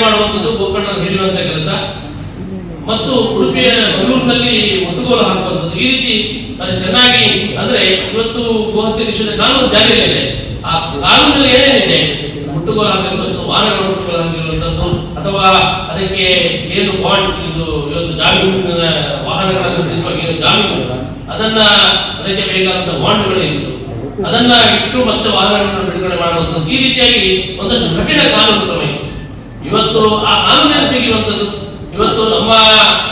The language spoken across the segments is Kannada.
ಮಾಡುವಂಥದ್ದು ಗೋಕರ್ಣ ಹಿಡಿಯುವಂತ ಕೆಲಸ. ಮತ್ತು ಉಡುಪಿಯ ಮಂಗಳೂರಿನಲ್ಲಿ ಒಟ್ಟುಗೋಲು ಹಾಕುವಂಥದ್ದು. ಈ ರೀತಿ ಅದು ಚೆನ್ನಾಗಿ ಅಂದ್ರೆ ಇವತ್ತು ಗೋಹತ್ಯೆ ನಿಷೇಧ ಕಾನೂನು ಜಾರಿಯಲ್ಲಿದೆ ಆ ಕಾನೂನಲ್ಲಿ ಏನೇನಿದೆ ಮುಟ್ಟುಗೋಲು ಹಾಕಿರುವಂಥದ್ದು ವಾಹನಗಳ ಮುಟ್ಟುಗೋಲು ಹಾಕಿರುವಂಥದ್ದು ಅಥವಾ ಅದಕ್ಕೆ ಏನು ಬಾಂಡ್, ಇದು ಇವತ್ತು ಜಾಮೀನಿನ ವಾಹನಗಳನ್ನು ಬಿಡಿಸುವಾಗ ಏನು ಜಾಮೀನು, ಅದನ್ನ ಅದಕ್ಕೆ ಬೇಕಾದಂತಹ ಬಾಂಡ್ಗಳು ಇತ್ತು. ಅದನ್ನ ಇಟ್ಟು ಮತ್ತೆ ವಾಹನಗಳನ್ನು ಬಿಡುಗಡೆ ಮಾಡುವಂಥದ್ದು. ಈ ರೀತಿಯಾಗಿ ಒಂದಷ್ಟು ಕಠಿಣ ಕಾನೂನು ಕ್ರಮ ಇತ್ತು. ಇವತ್ತು ಆ ಕಾನೂನೇನು ತೆಗೆಯುವಂಥದ್ದು. ಇವತ್ತು ನಮ್ಮ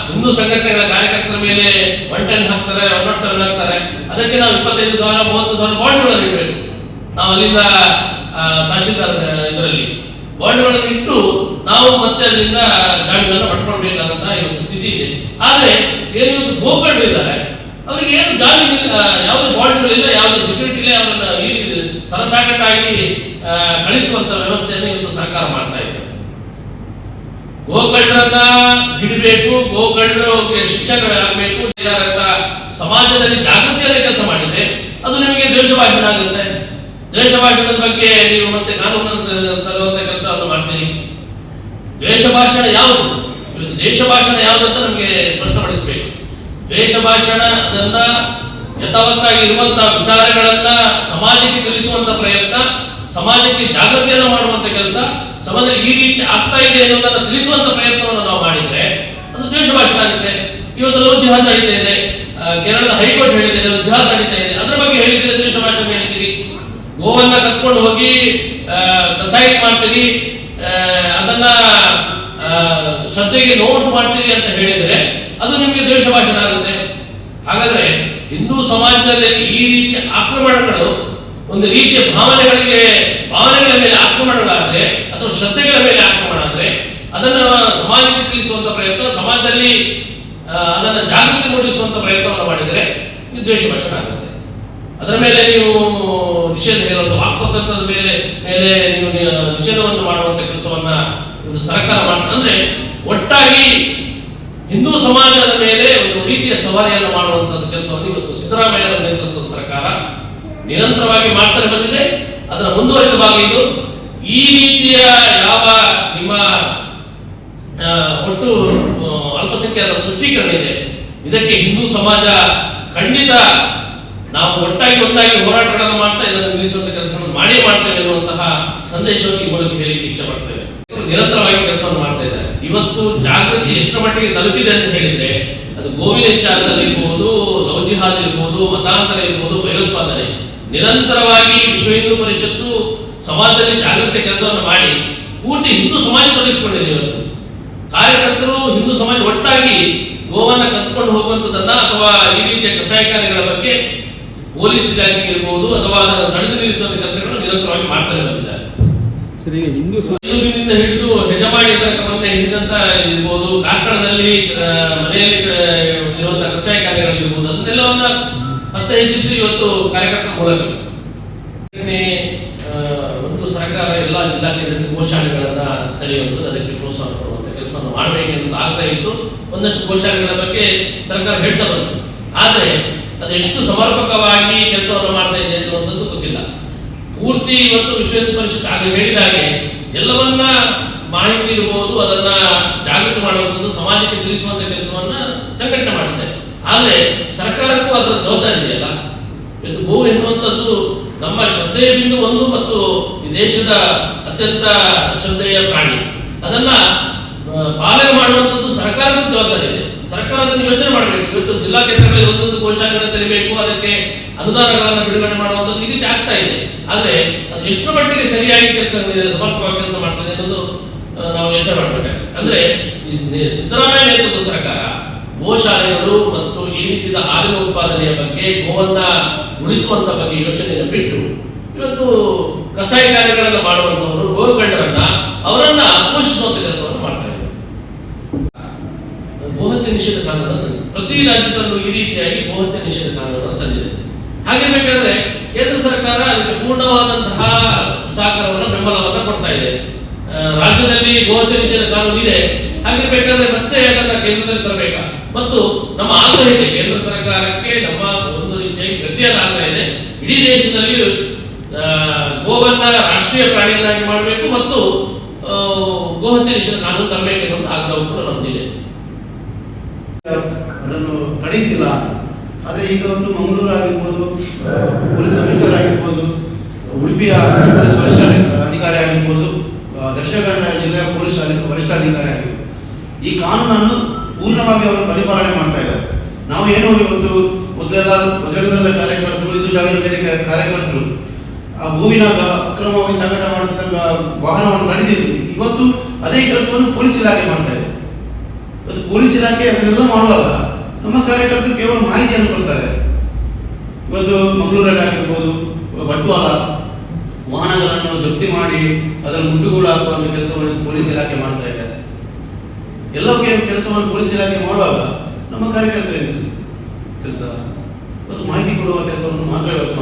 ಹಿಂದೂ ಸಂಘಟನೆಗಳ ಕಾರ್ಯಕರ್ತರ ಮೇಲೆ ಒನ್ ಟೆನ್ ಹಾಕ್ತಾರೆ ಒಂಬತ್ತು ಸಾವಿರ ಹಾಕ್ತಾರೆ. ಅದಕ್ಕೆ ನಾವು ಇಪ್ಪತ್ತೈದು ಸಾವಿರ ಮೂವತ್ತು ಸಾವಿರ ಬಾಂಡ್ಗಳನ್ನು ಇಡಬೇಕು. ನಾವು ಅಲ್ಲಿಂದ ತಹಶೀಲ್ದಾರ್ ಇದರಲ್ಲಿ ಬಾಂಡ್ಗಳನ್ನು ಇಟ್ಟು ನಾವು ಮತ್ತೆ ಅಲ್ಲಿಂದ ಜಾಮೀನನ್ನು ಪಡ್ಕೊಳ್ಬೇಕಾದಂತಹ ಇವತ್ತು ಸ್ಥಿತಿ ಇದೆ. ಆದರೆ ಏನು ಇವತ್ತು ಗೋಕರ್ಣರು ಇದ್ದಾರೆ ಅವರಿಗೆ ಏನು ಜಾಮೀನು ಇಲ್ಲ, ಯಾವುದೇ ಬಾಂಡ್ಗಳಿಲ್ಲ ಯಾವುದೇ ಸೆಕ್ಯೂರಿಟಿ ಇಲ್ಲ ಅವರನ್ನ ಈ ಕಳಿಸುವಂತ ವ್ಯವಸ್ಥೆಯನ್ನು ಇವತ್ತು ಸರ್ಕಾರ ಮಾಡ್ತಾ ಇದೆ. ಗೋಕಳ್ಳರನ್ನ ಹಿಡಿಬೇಕು ಗೋಕಳ್ಳರಿಗೆ ಶಿಕ್ಷಕರಾಗಬೇಕು ಸಮಾಜದಲ್ಲಿ ಜಾಗೃತಿಯಲ್ಲಿ ಕೆಲಸ ಮಾಡಿದೆ ಅದು ನಿಮಗೆ ದ್ವೇಷ ಭಾಷಣ ಆಗುತ್ತೆ. ದ್ವೇಷ ಬಗ್ಗೆ ನೀವು ಮತ್ತೆ ಕಾನೂನು ತರುವಂತ ಕೆಲಸವನ್ನು ಮಾಡ್ತೀರಿ. ದ್ವೇಷ ಭಾಷಣ ಯಾವುದು? ಇವತ್ತು ದೇಶ ಯಾವುದು ಅಂತ ನಮಗೆ ಸ್ಪಷ್ಟಪಡಿಸಬೇಕು. ದ್ವೇಷ ಭಾಷಣ ಅದನ್ನ ಯಥಾವತ್ತಾಗಿ ಇರುವಂತಹ ವಿಚಾರಗಳನ್ನ ಸಮಾಜಕ್ಕೆ ತಿಳಿಸುವಂತ ಪ್ರಯತ್ನ, ಸಮಾಜಕ್ಕೆ ಜಾಗೃತಿಯನ್ನು ಮಾಡುವಂತ ಕೆಲಸ ಸಮಾಜದಲ್ಲಿ ಈ ರೀತಿ ಆಗ್ತಾ ಇದೆ ಅನ್ನೋದನ್ನ ತಿಳಿಸುವಂತ ಪ್ರಯತ್ನವನ್ನು ನಾವು ಮಾಡಿದ್ರೆ ಅದು ದೇಶ ಆಗುತ್ತೆ ಇವತ್ತು ಲವ್ ಜಿಹಾದ್ ನಡೀತಾ ಇದೆ. ಕೇರಳದ ಹೈಕೋರ್ಟ್ ಹೇಳಿದೆ ಲವ್ ಜಿಹಾದ್ ನಡೀತಾ ಇದೆ. ಅದರ ಬಗ್ಗೆ ಹೇಳಿದ್ರೆ ದ್ವೇಷ ಭಾಷಣ ಹೇಳ್ತೀರಿ? ಗೋವನ್ನ ಕತ್ಕೊಂಡು ಹೋಗಿ ಕಸಾಯಿ ಮಾಡ್ತೀರಿ. ಅದನ್ನ ಶ್ರದ್ಧೆಗೆ ನೋಟ್ ಮಾಡ್ತೀರಿ ಅಂತ ಹೇಳಿದ್ರೆ ಅದು ನಿಮಗೆ ದ್ವೇಷ ಭಾಷಣ ಆಗುತ್ತೆ. ಹಾಗಾದ್ರೆ ಹಿಂದೂ ಸಮಾಜದಲ್ಲಿ ಈ ರೀತಿಯ ಆಕ್ರಮಣಗಳು ಒಂದು ರೀತಿಯ ಭಾವನೆಗಳಿಗೆ, ಭಾವನೆಗಳ ಮೇಲೆ ಆಕ್ರಮಣಗಳಾದ್ರೆ ಅಥವಾ ಶ್ರದ್ಧೆಗಳ ಮೇಲೆ ಆಕ್ರಮಣ ಅಂದ್ರೆ ಅದನ್ನ ಸಮಾಜಕ್ಕೆ ತಿಳಿಸುವಂತ ಪ್ರಯತ್ನ, ಸಮಾಜದಲ್ಲಿ ಅದನ್ನ ಜಾಗೃತಿ ಮೂಡಿಸುವಂತ ಪ್ರಯತ್ನವನ್ನು ಮಾಡಿದರೆ ದ್ವೇಷ ಭಾಷಣ ಆಗುತ್ತೆ. ಅದರ ಮೇಲೆ ನೀವು ನಿಷೇಧ ಹೇಳುವಂತ ವಾಕ್ ಮೇಲೆ ಮೇಲೆ ನೀವು ನಿಷೇಧವನ್ನು ಮಾಡುವಂತ ಕೆಲಸವನ್ನ ಇದು ಸರ್ಕಾರ ಮಾಡ್ತಂದ್ರೆ ಒಟ್ಟಾಗಿ ಹಿಂದೂ ಸಮಾಜದ ಮೇಲೆ ಒಂದು ರೀತಿಯ ಸವಾರಿಯನ್ನು ಮಾಡುವಂತಹ ಕೆಲಸವನ್ನು ಇವತ್ತು ಸಿದ್ದರಾಮಯ್ಯ ನೇತೃತ್ವದ ಸರ್ಕಾರ ನಿರಂತರವಾಗಿ ಮಾಡ್ತಾರೆ ಬಂದಿದೆ. ಅದರ ಮುಂದುವರಿದ ಭಾಗ ಇದು. ಈ ರೀತಿಯ ಯಾವ ನಿಮ್ಮ ಒಟ್ಟು ಅಲ್ಪಸಂಖ್ಯಾತ ಅಲ್ಪಸಂಖ್ಯಾತರ ದೃಷ್ಟೀಕರಣ ಇದೆ. ಇದಕ್ಕೆ ಹಿಂದೂ ಸಮಾಜ ಖಂಡಿತ ನಾವು ಒಟ್ಟಾಗಿ ಒಂದಾಗಿ ಹೋರಾಟಗಳನ್ನು ಮಾಡ್ತಾ ಇದನ್ನು ನಿಲ್ಲಿಸುವಂತ ಕೆಲಸಗಳನ್ನು ಮಾಡೇ ಮಾಡ್ತೇವೆ ಎನ್ನುವಂತಹ ಸಂದೇಶವನ್ನು ಈ ಮೂಲಕ ಹೇಳಿ ಇಚ್ಛೆ ಪಡ್ತೇವೆ. ನಿರಂತರವಾಗಿ ಕೆಲಸವನ್ನು ಮಾಡ್ತಾ ಇದ್ದಾರೆ. ಇವತ್ತು ಜಾಗೃತಿ ಎಷ್ಟು ಮಟ್ಟಿಗೆ ತಲುಪಿದೆ ಅಂತ ಹೇಳಿದ್ರೆ, ಅದು ಗೋವಿನ ವಿಚಾರದಲ್ಲಿ ಇರ್ಬೋದು ಲವ್ ಇರ್ಬೋದು, ಮತಾಂತರ ಇರ್ಬೋದು, ಭಯೋತ್ಪಾದನೆ. ನಿರಂತರವಾಗಿ ವಿಶ್ವ ಹಿಂದೂ ಪರಿಷತ್ತು ಸಮಾಜದಲ್ಲಿ ಜಾಗೃತಿ ಕೆಲಸವನ್ನು ಮಾಡಿ ಪೂರ್ತಿ ಹಿಂದೂ ಸಮಾಜ ತೊಡಗಿಸಿಕೊಂಡಿದೆ ಇವತ್ತು. ಕಾರ್ಯಕರ್ತರು ಹಿಂದೂ ಸಮಾಜ ಒಟ್ಟಾಗಿ ಗೋವನ್ನ ಕತ್ಕೊಂಡು ಹೋಗುವಂಥದ್ದನ್ನ ಅಥವಾ ಈ ರೀತಿಯ ಕಸಾಯಖಾನೆಗಳ ಬಗ್ಗೆ ಪೊಲೀಸ್ ಇಲಾಖೆ ಇರಬಹುದು ಅಥವಾ ಅದನ್ನು ತಡೆದು ನಿಲ್ಲಿಸುವಂತ ಕೆಲಸಗಳನ್ನು ನಿರಂತರವಾಗಿ ಮಾಡ್ತಾರೆ ಬಂದಿದ್ದಾರೆ. ಹಿಂದೂ ಸಮಾಜದಿಂದ ಹಿಡಿದು ಹೆಜಮಾಡಿ ತನಕ ಹಿಡಿದಂತ ಇರ್ಬೋದು ಕಾರ್ಕಳದಲ್ಲಿ ಮನೆಯಲ್ಲಿ ಇರುವಂತಹ ಕಸಾಯ ಕಾರ್ಯಗಳು ಇರ್ಬೋದು ಅದನ್ನೆಲ್ಲವನ್ನ ಪತ್ತೆ ಹೆಚ್ಚಿದ್ದು ಇವತ್ತು ಕಾರ್ಯಕರ್ತರ ಮೂಲಕ ಇದನ್ನೇ, ಆ, ಒಂದು ಸರ್ಕಾರ ಎಲ್ಲ ಜಿಲ್ಲಾ ಕೇಂದ್ರದಲ್ಲಿ ಗೋಶಾಲೆಗಳನ್ನು ತೆರೆಯುವಂಥದ್ದು ಅದಕ್ಕೆ ಪ್ರೋತ್ಸಾಹ ಕೊಡುವಂಥ ಕೆಲಸವನ್ನು ಮಾಡಬೇಕೆಂದು ಆಗ್ತಾ ಇತ್ತು. ಒಂದಷ್ಟು ಗೋಶಾಲೆಗಳ ಬಗ್ಗೆ ಸರ್ಕಾರ ಹೇಳ್ತಾ ಬಂತು. ಆದರೆ ಅದು ಎಷ್ಟು ಸಮರ್ಪಕವಾಗಿ ಕೆಲಸವನ್ನು ಮಾಡ್ತಾ ಇದೆ ಅನ್ನುವಂಥದ್ದು ಗೊತ್ತಿಲ್ಲ. ಪೂರ್ತಿ ಇವತ್ತು ವಿಶ್ವ ಪರಿಷತ್ ಆಗ ಹೇಳಿದ ಹಾಗೆ ಎಲ್ಲವನ್ನ ಮಾಹಿತಿ ಇರಬಹುದು ಅದನ್ನ ಜಾಗೃತಿ ಮಾಡುವಂಥದ್ದು, ಸಮಾಜಕ್ಕೆ ತಿಳಿಸುವಂತ ಕೆಲಸವನ್ನ ಸಂಘಟನೆ ಮಾಡಿದೆ ಆದ್ರೆ ಸರ್ಕಾರಕ್ಕೂ ಅದರ ಜವಾಬ್ದಾರಿ ಇದೆಯಲ್ಲ? ಇದು ಗೋವು ಎನ್ನುವಂಥದ್ದು ನಮ್ಮ ಶ್ರದ್ಧೆಯ ಬಿಂದು ಒಂದು ಮತ್ತು ಈ ದೇಶದ ಅತ್ಯಂತ ಶ್ರದ್ಧೆಯ ಪ್ರಾಣಿ. ಅದನ್ನ ಪಾಲನೆ ಮಾಡುವಂಥದ್ದು ಸರ್ಕಾರದ ಜವಾಬ್ದಾರಿ ಇದೆ. ಸರ್ಕಾರ ಯೋಚನೆ ಮಾಡಬೇಕು. ಇವತ್ತು ಜಿಲ್ಲಾ ಕೇಂದ್ರಗಳಲ್ಲಿ ಒಂದೊಂದು ಗೋಶಾಲೆಗಳನ್ನು ತೆರಿಬೇಕು, ಅದಕ್ಕೆ ಅನುದಾನಗಳನ್ನು ಬಿಡುಗಡೆ ಮಾಡುವಂಥದ್ದು ಈ ಆಗ್ತಾ ಇದೆ. ಆದರೆ ಅದು ಎಷ್ಟು ಮಟ್ಟಿಗೆ ಸರಿಯಾಗಿ ಕೆಲಸ ಸಮರ್ಪಕವಾಗಿ ಕೆಲಸ ಮಾಡ್ತದೆ ಅನ್ನೋದು ನಾವು ಯೋಚನೆ ಮಾಡಬೇಕಾಗಿದೆ ಅಂದ್ರೆ ಸಿದ್ದರಾಮಯ್ಯ ನೇತೃತ್ವದ ಸರ್ಕಾರ ಗೋಶಾಲೆಗಳು ಮತ್ತು ಈ ರೀತಿಯ ಹಾಲಿನ ಉತ್ಪಾದನೆಯ ಬಗ್ಗೆ ಗೋವನ್ನ ಉಳಿಸುವಂತ ಬಗ್ಗೆ ಯೋಚನೆಯನ್ನು ಬಿಟ್ಟು ಇವತ್ತು ಕಸಾಯಿಖಾನೆಗಳನ್ನು ಮಾಡುವಂತವರು ಗೋಕಂಡರನ್ನ ಅವರನ್ನ ಪೋಷಿಸುವಂತ ಕೆಲಸವನ್ನು ಮಾಡ್ತಾ ಇದ್ದಾರೆ. ಗೋಹತ್ಯೆ ನಿಷೇಧ ಕಾನೂನನ್ನು ಪ್ರತಿ ರಾಜ್ಯದಲ್ಲೂ ಈ ರೀತಿಯಾಗಿ ಗೋಹತ್ಯೆ ನಿಷೇಧ ಕಾನೂನನ್ನು ತಂದಿದೆ ಹಾಗಿರ್ಬೇಕಾದ್ರೆ ಕೇಂದ್ರ ಸರ್ಕಾರ ಅದಕ್ಕೆ ಪೂರ್ಣವಾದಂತಹ ಸಹಕಾರವನ್ನು, ಬೆಂಬಲವನ್ನು ಕೊಡ್ತಾ ಇದೆ. ರಾಜ್ಯದಲ್ಲಿ ಗೋಹತ್ಯೆ ನಿಷೇಧ ಕಾನೂನು ಇದೆ. ಹಾಗಿರ್ಬೇಕಾದ್ರೆ ಮತ್ತೆ ಅದನ್ನ ಕೇಂದ್ರದಲ್ಲಿ ತರಬೇಕಾ? ಮತ್ತು ನಮ್ಮ ಆಗ್ರಹ ಇದೆ ಕೇಂದ್ರ ಸರ್ಕಾರಕ್ಕೆ, ನಮ್ಮ ಒಂದು ರೀತಿಯಾಗಿ ಗಟ್ಟಿಯಾದ ಆಗ್ರಹ ಇದೆ ಇಡೀ ದೇಶದಲ್ಲಿ ಗೋವನ್ನ ರಾಷ್ಟ್ರೀಯ ಪ್ರಾಣಿಗಳಾಗಿ ಮಾಡಬೇಕು ಮತ್ತು ಗೋಹತ್ಯೆ ನಿಷೇಧ ಕಾನೂನು ತರಬೇಕೆನ್ನುವಂತ ಆಗ್ರಹ ಕೂಡ ನಮ್ದಿದೆ. ಅದನ್ನು ತಡೀತಿಲ್ಲ. ಆದರೆ ಈಗ ಒಂದು ಮಂಗಳೂರು ಆಗಿರ್ಬೋದು, ಪೊಲೀಸ್ ಕಮಿಷನರ್ ಆಗಿರ್ಬೋದು ಉಡುಪಿಯ ವರಿಷ್ಠ ಅಧಿಕಾರಿ ಆಗಿರ್ಬೋದು ದಕ್ಷಿಣ ಕನ್ನಡ ಜಿಲ್ಲೆಯ ಪೊಲೀಸ್ ವರಿಷ್ಠ ಅಧಿಕಾರಿ ಆಗಿರ್ಬೋದು. ಈ ಕಾನೂನನ್ನು ಪೂರ್ಣವಾಗಿ ಅವರು ಪರಿಪಾಲನೆ ಮಾಡ್ತಾ ಇದ್ದಾರೆ. ನಾವು ಏನು ಇವತ್ತು ಮೊದಲೆಲ್ಲ ಬಜರಂಗದ ಕಾರ್ಯಕರ್ತರು ಇದು ಜಾಗೃತಿ ಕಾರ್ಯಕರ್ತರು, ಆ ಭೂಮಿನಾಗ ಅಕ್ರಮವಾಗಿ ಸಾಗಾಟ ಮಾಡತಕ್ಕ ವಾಹನವನ್ನು ತಡೆದಿದ್ವಿ ಇವತ್ತು ಅದೇ ಕೆಲಸವನ್ನು ಪೊಲೀಸ್ ಇಲಾಖೆ ಮಾಡ್ತಾ ಇದೆ. ಇವತ್ತು ಪೊಲೀಸ್ ಇಲಾಖೆ ಅದನ್ನೆಲ್ಲ ಮಾಡುವಾಗ ನಮ್ಮ ಕಾರ್ಯಕರ್ತರು ಕೇವಲ ಮಾಹಿತಿಯನ್ನು ಕೊಡ್ತಾರೆ. ಇವತ್ತು ಮಂಗಳೂರಲ್ಲಿ ಆಗಿರ್ಬೋದು, ಬಂಟ್ವಾಳ, ವಾಹನಗಳನ್ನು ಜಪ್ತಿ ಮಾಡಿ ಅದನ್ನು ಮುಟ್ಟುಗೋಲು ಹಾಕುವಂತ ಕೆಲಸವನ್ನು ಪೊಲೀಸ್ ಇಲಾಖೆ ಮಾಡ್ತಾ ಇದೆ. ಎಲ್ಲ ಕೆಲಸವನ್ನು ಪೊಲೀಸ್ ಇಲಾಖೆ ಮಾಡುವಾಗ ನಮ್ಮ ಕಾರ್ಯಕರ್ತರು ಕೆಲಸ ಇವತ್ತು ಮಾಹಿತಿ ಕೊಡುವ ಕೆಲಸವನ್ನು ಮಾತ್ರ ಇವತ್ತು